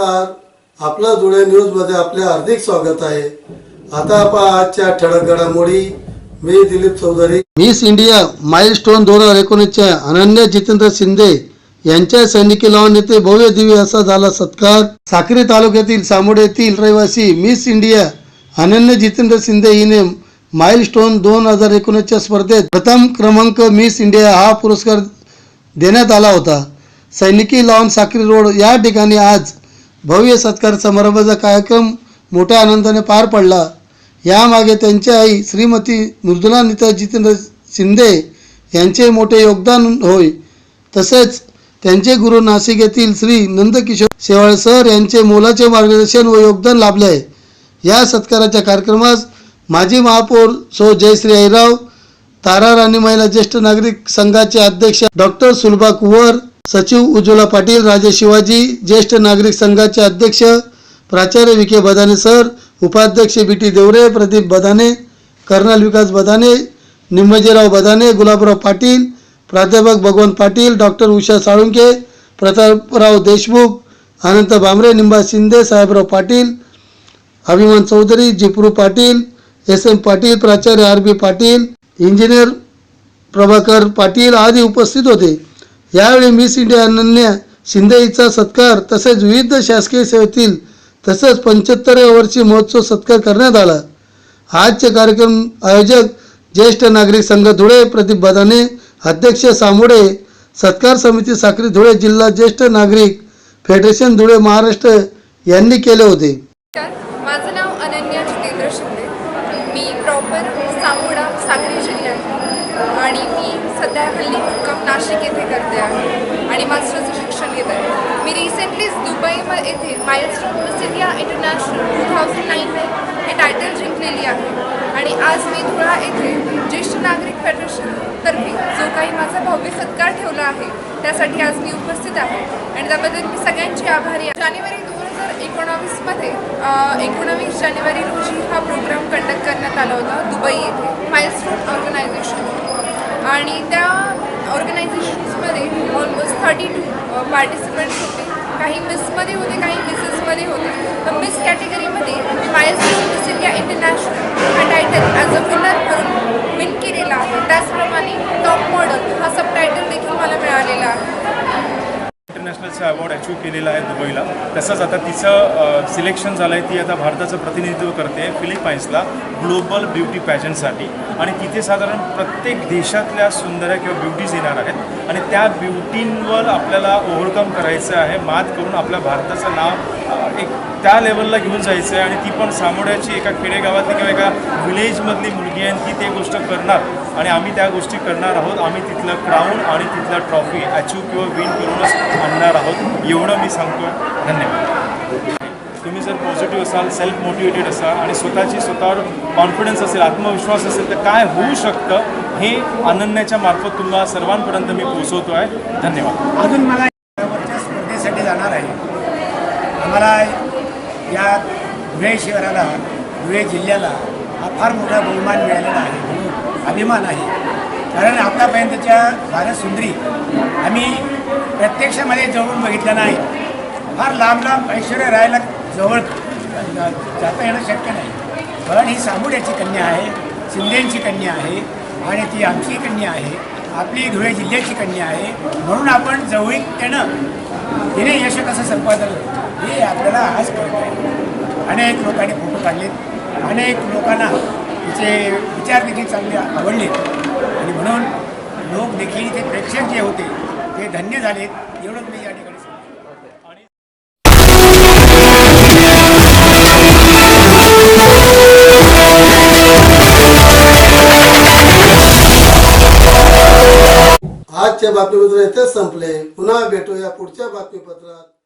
आपलं धुळे न्यूजमध्ये आपले हार्दिक स्वागत आहे. आता आपण आजच्या ठळक घडामोडी. मी Dilip Chaudhari. Miss India milestone दोन हजार एकोणीसच्या अनन्य जितेंद्र शिंदे यांच्या सैनिकी लावून येथे भव्य दिव्य असा झाला सत्कार. साक्री तालुक्यातील सामोड येथील रहिवासी मिस इंडिया अनन्य जितेंद्र शिंदे हिने माइल स्टोन दोन हजार एकोणीसच्या स्पर्धेत प्रथम क्रमांक मिस इंडिया हा पुरस्कार देण्यात आला होता. सैनिकी लॉन साक्री रोड या ठिकाणी आज भव्य सत्कार समारंभाचा कार्यक्रम मोठ्या आनंदाने पार पडला. यामागे त्यांची आई श्रीमती मृदुला नीता जितेंद्र शिंदे यांचे मोठे योगदान होय. तसेच त्यांचे गुरु नाशिक येथील श्री नंदकिशोर शेवाळे सर यांचे मोलाचे मार्गदर्शन व योगदान लाभले. आहे या सत्काराच्या कार्यक्रमास माजी महापौर सो जयश्री ऐराव तारा राणी महिला ज्येष्ठ नागरिक संघाचे अध्यक्ष डॉक्टर सुलभा कुवर सचिव उज्ज्वला पाटील राजे शिवाजी ज्येष्ठ नागरिक संघाचे अध्यक्ष प्राचार्य विखे बदाने सर उपाध्यक्ष B. T. Devre Pradeep Badane colonel Vikas Badane Nimmajirao Badane Gulabrao Patil प्राध्यापक Bhagwan Patil doctor Usha Salunke Prataprao Deshmukh Anant Bhamre Nimba Shinde Sahebrao Patil Abhiman Chaudhari Jipru Patil S. M. Patil प्राचार्य R. B. Patil engineer Prabhakar Patil आदी उपस्थित होते. यावेळी miss India Ananya शिंदेईचा सत्कार तसेच विविध शासकीय सेवेतील तसेच पंच्याहत्तराव्या वर्षी महोत्सव सत्कार करण्यात आला. आजचे कार्यक्रम आयोजक ज्येष्ठ नागरिक संघ धुळे प्रदीप बदाने अध्यक्ष सामुडे सत्कार समिती साखरी धुळे जिल्हा ज्येष्ठ नागरिक फेडरेशन धुळे महाराष्ट्र यांनी केले होते नमस्कार माझं नाव अनन्या जितेंद्र शिंदे मी प्रॉपर सामोडा साक्री जिल्ह्यात आणि मी सध्या हल्ली मुक्काम नाशिक येथे करते आहे आणि मास्टरचं शिक्षण घेत आहे. मी रिसेंटलीच दुबई म येथे milestone Miss India international two thousand nine हे टायटल जिंकलेली आहे. आणि आज मी धुळा येथे ज्येष्ठ नागरिक फेडरेशनतर्फे जो काही माझा भव्य सत्कार ठेवला आहे त्यासाठी आज मी उपस्थित आहे. आणि त्याबद्दल मी सगळ्यांची आभारी आहे. जानेवारी दोन हजार एकोणावीसमध्ये एकोणावीस जानेवारी रोजी हा प्रोग्राम कंडक्ट करण्यात आला होता दुबई येथे माइलस्टोन ऑर्गनायझेशन आणि त्या ऑर्गनायझेशन्समध्ये ऑलमोस्ट थर्टी टू पार्टिसिपंट्स होते. काही मिसमध्ये होते काही मिसेसमध्ये होते. तर मिस कॅटेगरीमध्ये माइलस्टोन मिस इंडिया इंटरनॅशनल हा टायटल ॲज अ विनर म्हणून विन केलेला आहे. त्याचप्रमाणे टॉप मॉडल हा सब टायटल देखील मला मिळालेला आहे. इंटरनॅशनलचा अवॉर्ड अचीव केलेला आहे दुबईला. तसंच आता तिचं सिलेक्शन झालं आहे ती आता भारताचं प्रतिनिधित्व करते फिलिपाईन्सला ग्लोबल ब्युटी पॅजंटसाठी. आणि तिथे साधारण प्रत्येक देशातल्या सुंदऱ्या किंवा ब्युटीज येणार आहेत. आणि त्या ब्युटींवर आपल्याला ओव्हरकम करायचं आहे मात करून आपल्या भारताचं नाव एक त्या लेवलला घेऊन जायचं आहे आणि ती पण सामोड्याची एका खेडेगावातली किंवा एका विलेजमधली मुलगी आहे आणि ती ते गोष्ट करणार. आणि आम्ही त्या गोष्टी करणार आहोत. आम्ही तिथलं क्राऊन आणि तिथला ट्रॉफी अचीव किंवा विन करूनच आणणार आहोत. एवढं मी सांगतो धन्यवाद. तुम्ही जर पॉझिटिव्ह असाल सेल्फ मोटिवेटेड असाल आणि स्वतःची स्वतःवर कॉन्फिडन्स असेल आत्मविश्वास असेल तर काय होऊ शकतं हे अनन्याच्या मार्फत तुम्हाला सर्वांपर्यंत मी पोहोचवतो आहे धन्यवाद. अजून मला स्पर्धेसाठी जाणार आहे. आम्हाला या धुळे शहराला धुळे जिल्ह्याला हा फार मोठा बहुमान मिळालेला आहे म्हणून अभिमान आहे. कारण आतापर्यंतच्या भारत सुंदरी आम्ही प्रत्यक्षामध्ये जवळून बघितलं नाही. फार लांब लांब ऐश्वर्य राहायला जवळ जाता येणं शक्य नाही. पण ही सामुड्याची कन्या आहे शिंदेची कन्या आहे आणि ती आमची कन्या आहे. आपली धुळे जिल्ह्याची कन्या आहे. म्हणून आपण जवळीकतेनं तिने यश कसं संपादन हे आपल्याला आज कळत आहे अनेक लोकांनी फोटो काढलेत. अनेक लोकांना तिचे विचार देखील चांगले आवडले आणि म्हणून लोक देखील ते प्रेक्षक जे होते ते धन्य झालेत. आजच्या बातमीपत्र इथेच संपले. पुन्हा भेटूया पुढच्या बातमीपत्रात.